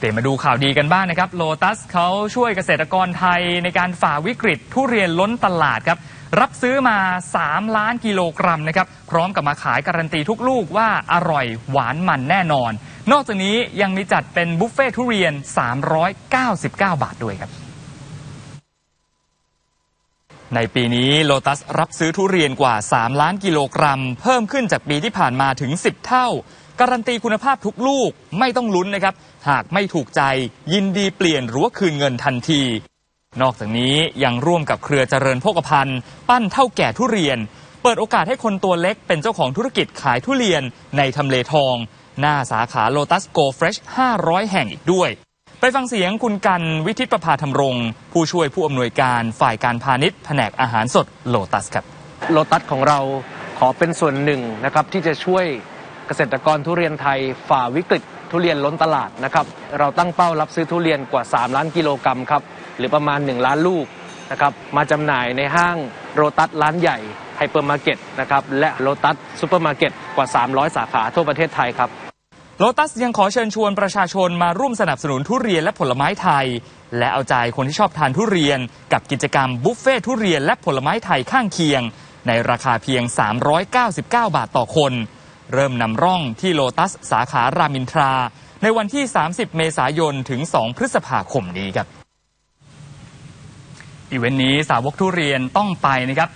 เดี๋ยวมาดูข่าวดีกันบ้างนะครับโลตัสเขาช่วยเกษตรกรไทยในการฝ่าวิกฤตทุเรียนล้นตลาดครับ รับซื้อมา 3 ล้านกิโลกรัมนะครับ พร้อมกับมาขายการันตีทุกลูกว่าอร่อยหวานมันแน่นอน นอกจากนี้ยังมีจัดเป็นบุฟเฟ่ทุเรียน 399 บาทด้วยครับ ในปีนี้โลตัสรับซื้อทุเรียนกว่า 3 ล้านกิโลกรัม เพิ่มขึ้นจากปีที่ผ่านมาถึง 10 เท่า การันตีคุณภาพทุกลูกไม่ต้องลุ้นนะครับ หากไม่ถูกใจยินดีเปลี่ยนหรือว่าคืนเงินทันที นอกจากนี้ยังร่วมกับเครือเจริญโภคภัณฑ์ ปั้นเท่าแก่ทุเรียน เปิดโอกาสให้คนตัวเล็กเป็นเจ้าของธุรกิจขายทุเรียนในทำเลทอง หน้าสาขาโลตัสโกเฟรช500 แห่งอีกด้วย ไปฟังเสียงคุณกันวิทิตประภาธรรมรงผู้ช่วยผู้อำนวยการฝ่ายการพาณิชย์แผนกอาหารสดโลตัสครับโลตัสของเราขอเป็นส่วนหนึ่งนะครับที่จะช่วยเกษตรกรทุเรียนไทยฝ่าวิกฤตทุเรียนล้นตลาดนะครับเราตั้งเป้ารับซื้อทุเรียนกว่า 3 ล้านกิโลกรัมครับหรือประมาณ 1 ล้านลูกนะครับมาจำหน่ายในห้างโรตัสร้านใหญ่ไฮเปอร์มาร์เก็ตนะครับและโลตัสซูเปอร์มาร์เก็ตกว่า 300 สาขาทั่วประเทศไทยครับ โลตัสยังขอเชิญชวนประชาชนมาร่วมสนับสนุนทุเรียนและผลไม้ไทย และเอาใจคนที่ชอบทานทุเรียน กับกิจกรรมบุฟเฟ่ทุเรียนและผลไม้ไทยข้างเคียง ในราคาเพียง 399 บาทต่อคน เริ่มนำร่องที่โลตัสสาขารามอินทรา ในวันที่ 30 เมษายนถึง 2 พฤษภาคมนี้ครับอีเวนต์นี้สาวกทุเรียนต้องไปนะครับ